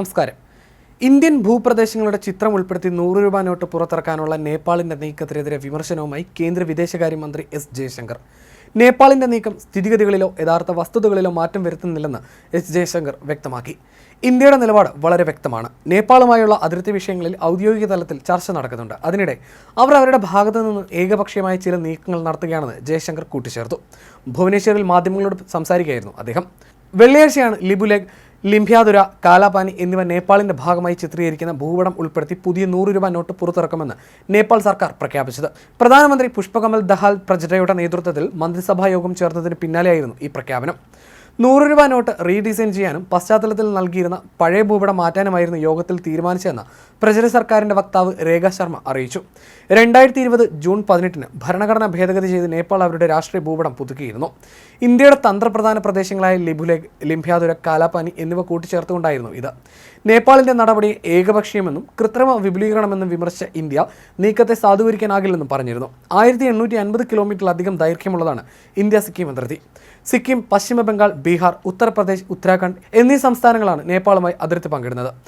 നമസ്കാരം. ഇന്ത്യൻ ഭൂപ്രദേശങ്ങളുടെ ചിത്രം ഉൾപ്പെടുത്തി നൂറ് രൂപ നോട്ട് പുറത്തിറക്കാനുള്ള നേപ്പാളിന്റെ നീക്കത്തിനെതിരെ വിമർശനവുമായി കേന്ദ്ര വിദേശകാര്യമന്ത്രി എസ് ജയശങ്കർ. നേപ്പാളിന്റെ നീക്കം സ്ഥിതിഗതികളിലോ യഥാർത്ഥ വസ്തുതകളിലോ മാറ്റം വരുത്തുന്നില്ലെന്ന് എസ് ജയശങ്കർ വ്യക്തമാക്കി. ഇന്ത്യയുടെ നിലപാട് വളരെ വ്യക്തമാണ്. നേപ്പാളുമായുള്ള അതിർത്തി വിഷയങ്ങളിൽ ഔദ്യോഗിക തലത്തിൽ ചർച്ച നടക്കുന്നുണ്ട്. അതിനിടെ അവർ അവരുടെ ഭാഗത്തു നിന്ന് ഏകപക്ഷീയമായ ചില നീക്കങ്ങൾ നടത്തുകയാണെന്ന് ജയശങ്കർ കൂട്ടിച്ചേർത്തു. ഭുവനേശ്വറിൽ മാധ്യമങ്ങളോട് സംസാരിക്കുകയായിരുന്നു അദ്ദേഹം. വെള്ളിയാഴ്ചയാണ് ലിബുലേഗ് ലിംഭ്യാതുര കാലാപാനി എന്നിവ നേപ്പാളിന്റെ ഭാഗമായി ചിത്രീകരിക്കുന്ന ഭൂപടം ഉൾപ്പെടുത്തി പുതിയ നൂറ് രൂപ നോട്ട് പുറത്തിറക്കുമെന്ന് നേപ്പാൾ സർക്കാർ പ്രഖ്യാപിച്ചത്. പ്രധാനമന്ത്രി പുഷ്പകമൽ ദഹാൽ പ്രജയുടെ നേതൃത്വത്തിൽ മന്ത്രിസഭാ യോഗം ചേർന്നതിന് പിന്നാലെയായിരുന്നു ഈ പ്രഖ്യാപനം. നൂറ് രൂപ നോട്ട് റീഡിസൈൻ ചെയ്യാനും പശ്ചാത്തലത്തിൽ നൽകിയിരുന്ന പഴയ ഭൂപടം മാറ്റാനുമായിരുന്നു യോഗത്തിൽ തീരുമാനിച്ചതെന്ന് പ്രചര സർക്കാരിന്റെ വക്താവ് രേഖ ശർമ്മ അറിയിച്ചു. രണ്ടായിരത്തി ഇരുപത് ജൂൺ പതിനെട്ടിന് ഭരണഘടന ഭേദഗതി ചെയ്ത് നേപ്പാൾ അവരുടെ രാഷ്ട്രീയ ഭൂപടം പുതുക്കിയിരുന്നു. ഇന്ത്യയുടെ തന്ത്രപ്രധാന പ്രദേശങ്ങളായ ലിബുലേഖ് ലിംഭ്യാതുര കാലാപാനി എന്നിവ കൂട്ടിച്ചേർത്തുകൊണ്ടായിരുന്നു ഇത്. നേപ്പാളിന്റെ നടപടി ഏകപക്ഷീയമെന്നും കൃത്രിമ വിപുലീകരണമെന്നും വിമർശിച്ച ഇന്ത്യ നീക്കത്തെ സാധൂകരിക്കാനാകില്ലെന്നും പറഞ്ഞിരുന്നു. ആയിരത്തി എണ്ണൂറ്റി അൻപത് കിലോമീറ്ററിലധികം ദൈർഘ്യമുള്ളതാണ് ഇന്ത്യ സിക്കിം അതിർത്തി. സിക്കിം പശ്ചിമ ബംഗാൾ ബീഹാർ ഉത്തർപ്രദേശ് ഉത്തരാഖണ്ഡ് എന്നീ സംസ്ഥാനങ്ങളാണ് നേപ്പാളുമായി അതിർത്തി പങ്കിടുന്നത്.